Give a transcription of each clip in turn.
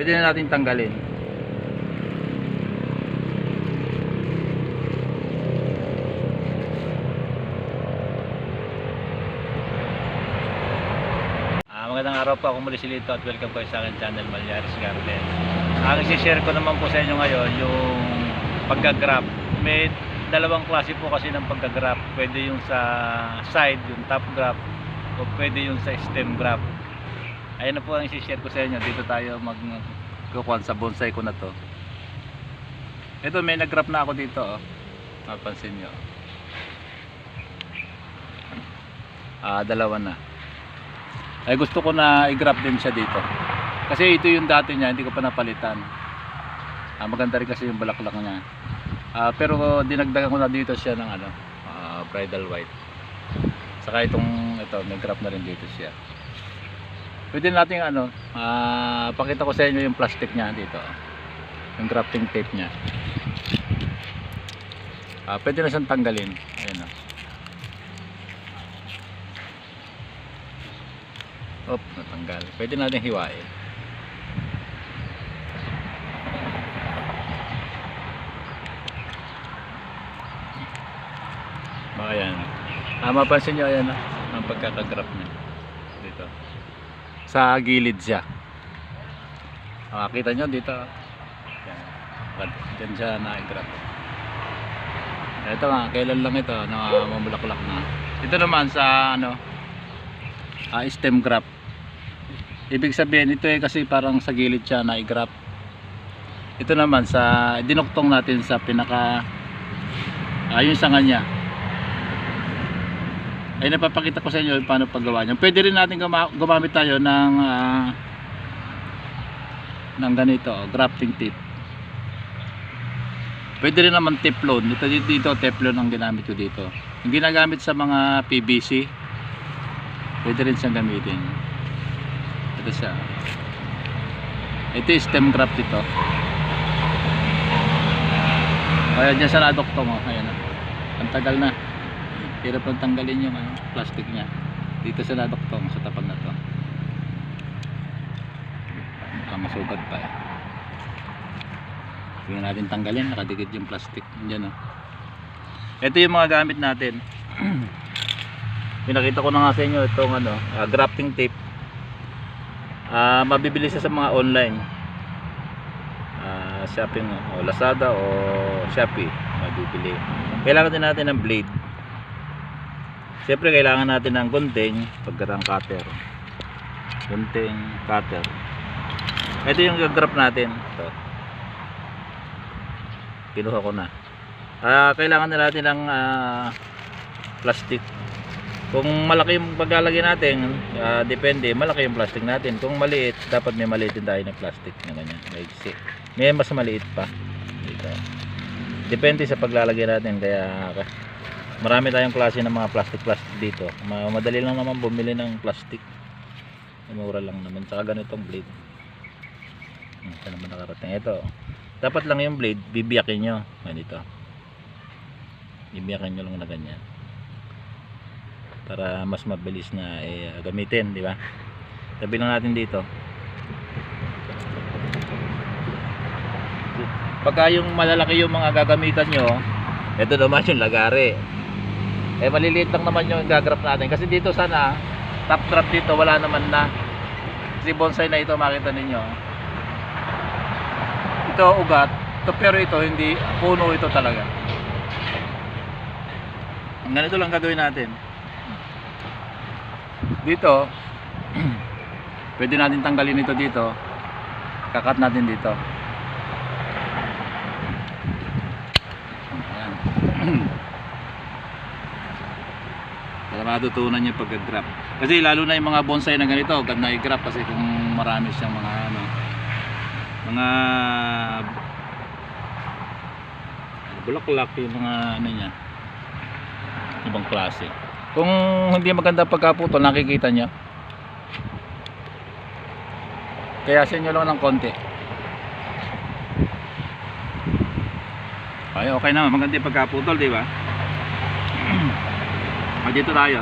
Pwede na natin tanggalin. Ah, magandang araw po. Ako muli si Lito at welcome po sa akin channel Malyares Garden. Ang isi-share ko naman po sa inyo ngayon yung pagka-graph. May dalawang klase po kasi ng pagka-graph. Pwede yung sa side, yung top graph o pwede yung sa stem graph. Ayan na po ang isi-share ko sa inyo. Dito tayo mag kukuhan sa bonsai ko na to. Ito may nag-graph na ako dito oh. Mapansin nyo. Ah, dalawa na. Ay gusto ko na i-graph din siya dito. Kasi ito yung dati niya, hindi ko pa napalitan. Ah, maganda rin kasi yung bulaklak niya. Ah, pero dinagdagan ko na dito siya ng ano, ah, bridal white. Saka itong ito, may graph na rin dito siya. Pwede nating ano, ah, pakita ko sa inyo yung plastic niya dito. Yung grafting tape niya. Ah, pwede na siyang tanggalin. Ayan oh. Op, natanggal. Pwede natin hiwain. Baka yan. Ah, mapansin nyo ayan ah, ang pagkakagrap niya. Dito. Sa gilid siya. Ah, kita nyo dito. Yan. Diyan siya na-grap. Ito nga, kailan lang ito, na mamulaklak na. Ito naman sa ano, ah, stem graph. Ibig sabihin, ito eh kasi parang sa gilid siya na i-graph. Ito naman sa dinuktong natin sa pinaka ah, yung sanga niya. Ay napapakita ko sa inyo paano paggawa niya. Pwede rin natin guma- gumamit tayo ng ah, ng ganito, oh, grafting tip. Pwede rin naman teflon. Ito dito, dito teflon ang ginamit ko dito. Yung ginagamit sa mga PVC, pwede rin siyang gamitin. Ito siya. Ito yung stem graft ito. Kaya dyan sa nadoktong mo. Ayan na. Ang tagal na. Hirap lang tanggalin yung ano, plastic niya. Dito sa nadoktong sa tapat na to. Mukhang masugat pa eh. Tingnan natin tanggalin. Nakadikit yung plastic. Diyan oh. Ito yung mga gamit natin. Pinakita ko na nga sa inyo itong ano, ah, grafting tape. Ah, mabibili siya sa mga online. Ah, shopping o Lazada o Shopee mabibili. Kailangan din natin ng blade. Siyempre kailangan natin ng gunting, pagkarang cutter. Gunting, cutter. Ito yung gagrap natin. Ito. Kinuha ko na. Ah, kailangan na natin ng ah, plastic. Kung malaki yung paglalagay natin, ah, depende, malaki yung plastic natin. Kung maliit, dapat may maliit din tayo ng plastic ganyan. May mas maliit pa. Dito. Depende sa paglalagay natin. Kaya marami tayong klase ng mga plastic-plastic dito. Ma- Madali lang naman bumili ng plastic. Mura lang naman. Tsaka ganitong blade. Hmm, Saan naman nakarating? Ito. Dapat lang yung blade, bibiyakin nyo. Ganito. Bibiyakin nyo lang na ganyan para mas mabilis na eh, gamitin, di ba? Tabi lang natin dito. Pagka yung malalaki yung mga gagamitan nyo, ito naman yung lagari. Eh maliliit lang naman yung gagrap natin. Kasi dito sana, top graph dito, wala naman na. Kasi bonsai na ito, makita ninyo. Ito ugat, ito, pero ito hindi, puno ito talaga. Ganito lang gagawin natin dito pwede natin tanggalin ito dito kakat natin dito Ayan. Para matutunan yung pagka-grab kasi lalo na yung mga bonsai na ganito ganda i-grab kasi kung marami siyang mga ano mga bulaklak yung mga ano niya ibang klase kung hindi maganda pagkaputol, nakikita nyo. Kaya sa inyo lang ng konti. Ay, okay naman. Maganda yung pagkaputol, di ba? Ah, dito tayo.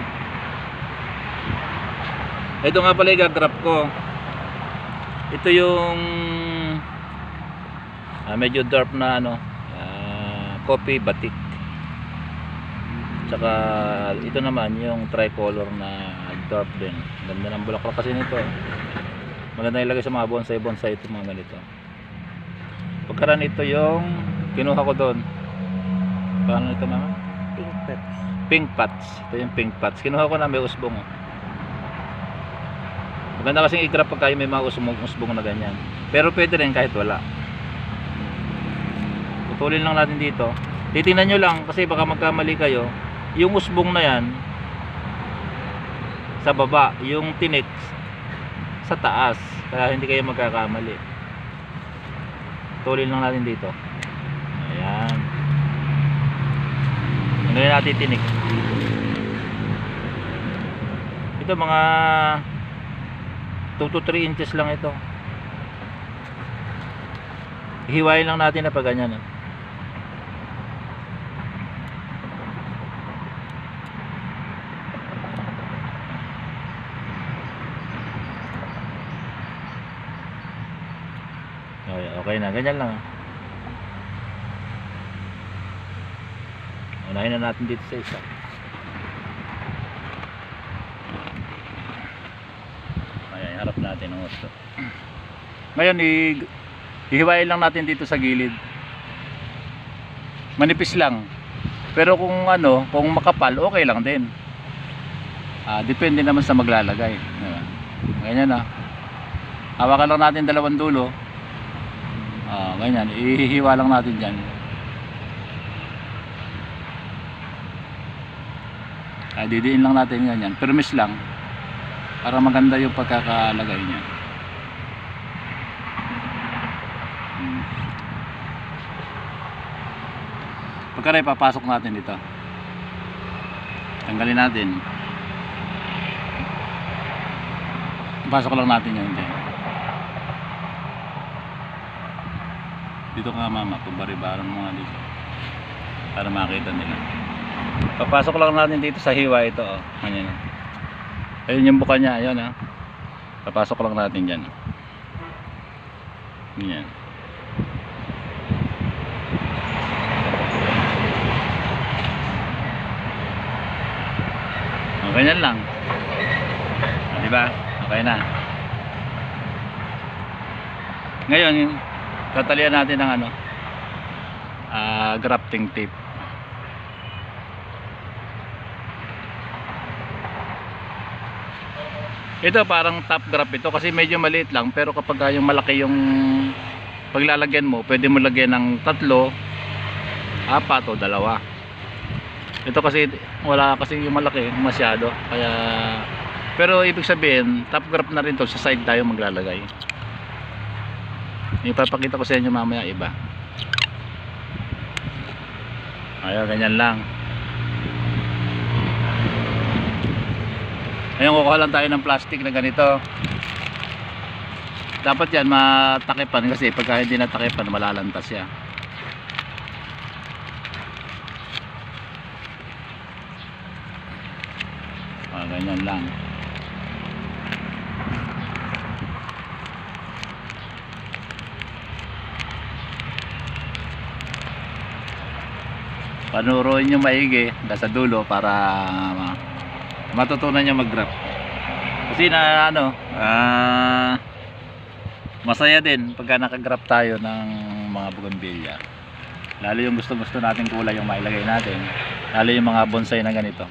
Ito nga pala yung gagrap ko. Ito yung Ah, medyo dark na ano, ah, coffee batik. Tsaka ito naman yung tricolor na dark din. Ganda ng bulaklak kasi nito. Maganda ilagay sa mga bonsai bonsai ito mga ganito. Pagkaraan ito yung kinuha ko doon. Paano ito mama? Pink pots. Ito yung pink pots. Kinuha ko na may usbong. Oh. Maganda kasing i-grab pagka may mga usbong, usbong na ganyan. Pero pwede rin kahit wala. Putulin lang natin dito. Titingnan nyo lang kasi baka magkamali kayo. Yung usbong na yan sa baba, yung tinik sa taas. Kaya hindi kayo magkakamali. Putulin lang natin dito. Ayan. Ano yung natin tinik? Ito mga 2 to 3 inches lang ito. Hiwain lang natin na pag ganyan. ah. Okay, okay na. Ganyan lang. Unahin na natin dito sa isa. Ayan, harap natin ang gusto. Ngayon, ihiwain lang natin dito sa gilid. Manipis lang. Pero kung ano, kung makapal, okay lang din. Ah, depende naman sa maglalagay. Ganyan na. Hawakan lang natin dalawang dulo. Ah, ganyan. Ihihiwa lang natin dyan. Ah, didiin lang natin ganyan. Permis lang. Para maganda yung pagkakalagay niya. Hmm. Pagka na ipapasok natin dito. Tanggalin natin. Pasok lang natin yun dyan. Dito ka mama, pabaribaran mo nga dito. Para makita nila. Papasok lang natin dito sa hiwa ito. Oh. Ganyan. Ayun yung buka niya. Ayun ha. Papasok lang natin dyan. Ganyan. Oh, ganyan lang. Ah, di ba? Okay na. Ngayon, tatalian natin ng ano, ah, grafting tape. Ito parang top graph ito kasi medyo maliit lang pero kapag ah, yung malaki yung paglalagyan mo, pwede mo lagyan ng tatlo, apat o dalawa. Ito kasi wala kasi yung malaki masyado kaya pero ibig sabihin top graph na rin to sa side tayo maglalagay. Ipapakita ko sa inyo mamaya iba. Ayun, ganyan lang. Ayun, kukuha lang tayo ng plastic na ganito. Dapat yan matakipan kasi pagka hindi natakipan malalantas siya. Ah, ganyan lang. Panuruin nyo maigi hanggang sa dulo para ma- matutunan niya mag-grab. Kasi na ano, ah masaya din pagka nakagrab tayo ng mga bougainvillea. Lalo yung gusto-gusto natin kulay yung mailagay natin. Lalo yung mga bonsai na ganito.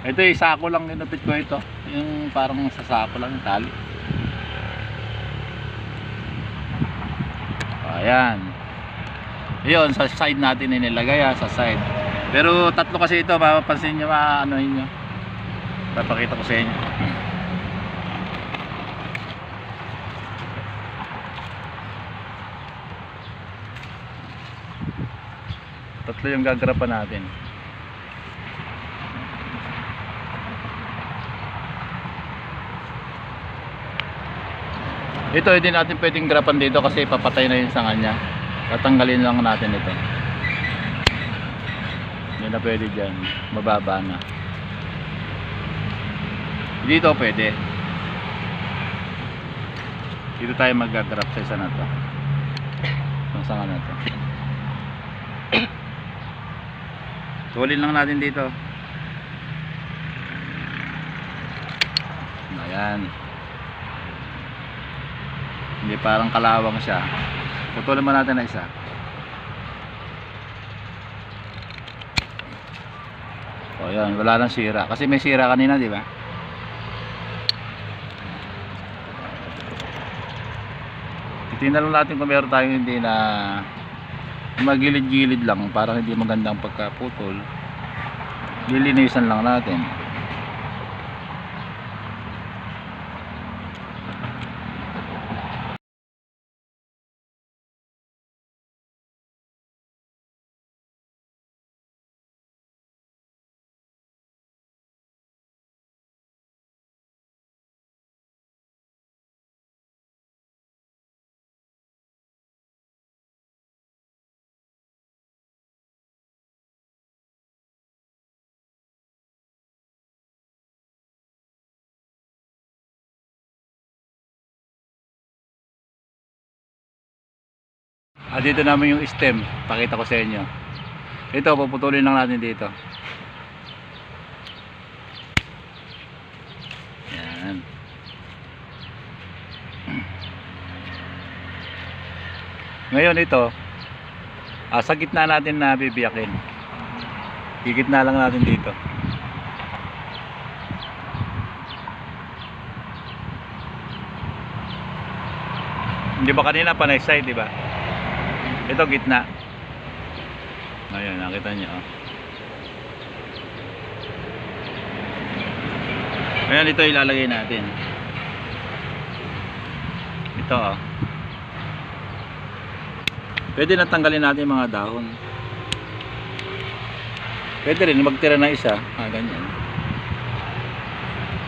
Ito yung sako lang ninupit ko ito. Yung parang sa sako lang yung tali. Ayan. Yun, sa side natin inilagay ha, sa side. Pero tatlo kasi ito, mapapansin nyo, ano nyo. Papakita ko sa inyo. Tatlo yung gagarapan natin. Ito hindi natin pwedeng garapan dito kasi papatay na yung sanga niya. Tatanggalin lang natin ito. Hindi na pwede dyan. Mababa na. Dito pwede. Dito tayo mag-drop sa isa na to. Sanga na to. Tulin lang natin dito. Ayan. Hindi parang kalawang siya. Putulin mo natin na isa. O yan, wala nang sira. Kasi may sira kanina, di ba? Titingnan lang natin kung meron tayong hindi na magilid-gilid lang parang hindi magandang pagkaputol. Lilinisan lang natin. Ah, dito namin yung stem. Pakita ko sa inyo. Ito, puputulin lang natin dito. Yan. Ngayon ito, ah, sa gitna natin na bibiyakin. Gigitna lang natin dito. Hindi ba kanina panay side, di ba? Ito gitna. Ayun, nakita niyo. Oh. Ayan, ito ilalagay natin. Ito oh. Pwede na tanggalin natin mga dahon. Pwede rin magtira na isa. Ah, ganyan.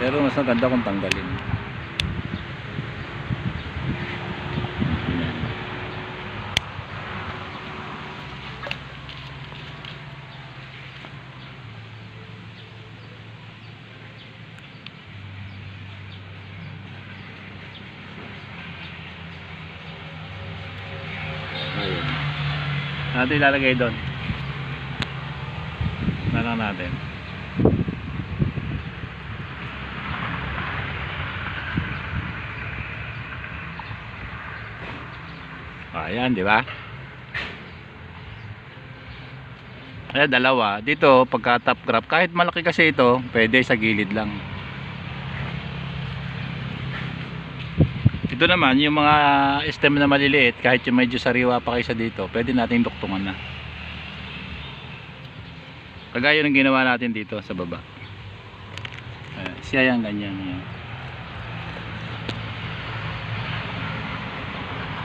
Pero mas maganda kung tanggalin. Natin ilalagay doon. Na lang natin. Ayan, di ba? Ayan, dalawa. Dito, pagka top graph, kahit malaki kasi ito, pwede sa gilid lang. Ito naman, yung mga stem na maliliit, kahit yung medyo sariwa pa kaysa dito, pwede nating duktungan na. Kagaya ng ginawa natin dito sa baba. Ayan, siya yung ganyan. Yan.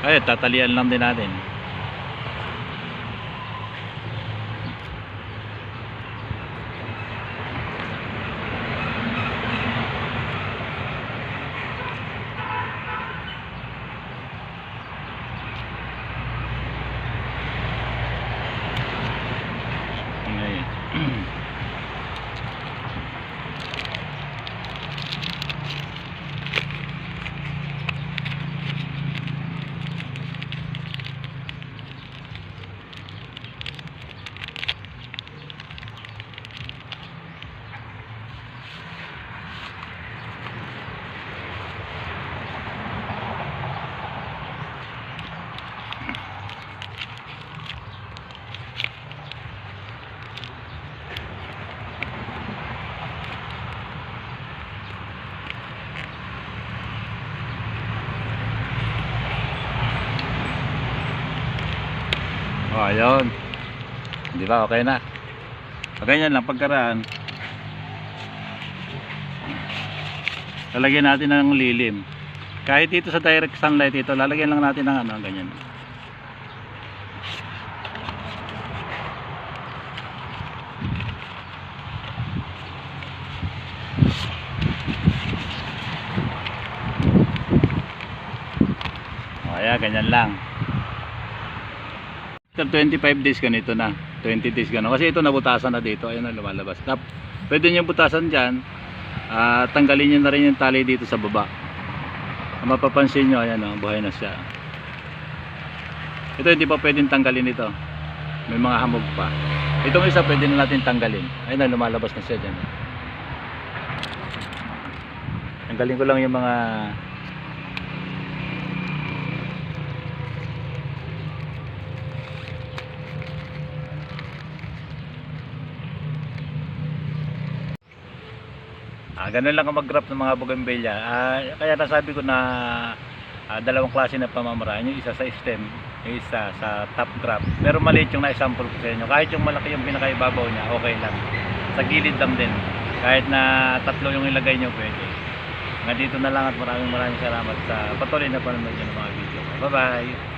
Ay, tatalian lang din natin. Ngayon. Oh, ayun. Di ba? Okay na. Ganyan lang pagkaraan. Lalagyan natin ng lilim. Kahit dito sa direct sunlight ito, lalagyan lang natin ng ano, ganyan. O, ganyan lang. After 25 days ganito na. 20 days gano'n. Kasi ito nabutasan na dito. Ayun na lumalabas. Tap, pwede nyo butasan dyan. ah, tanggalin nyo na rin yung tali dito sa baba. Mapapansin nyo, ayan o, buhay na siya. Ito hindi pa pwedeng tanggalin ito. May mga hamog pa. Itong isa pwede na natin tanggalin. Ayun na, lumalabas na siya dyan. Tanggalin ko lang yung mga Ah, ganun lang ang mag-graph ng mga bougainvillea. Ah, kaya nasabi ko na ah, dalawang klase na pamamaraan. Yung isa sa stem, yung isa sa top graph. Pero maliit yung na-sample ko sa inyo. Kahit yung malaki yung pinakaibabaw niya, okay lang. Sa gilid lang din. Kahit na tatlo yung ilagay nyo, pwede. Nga dito na lang at maraming maraming salamat sa patuloy na panonood nyo ng mga video. Bye-bye!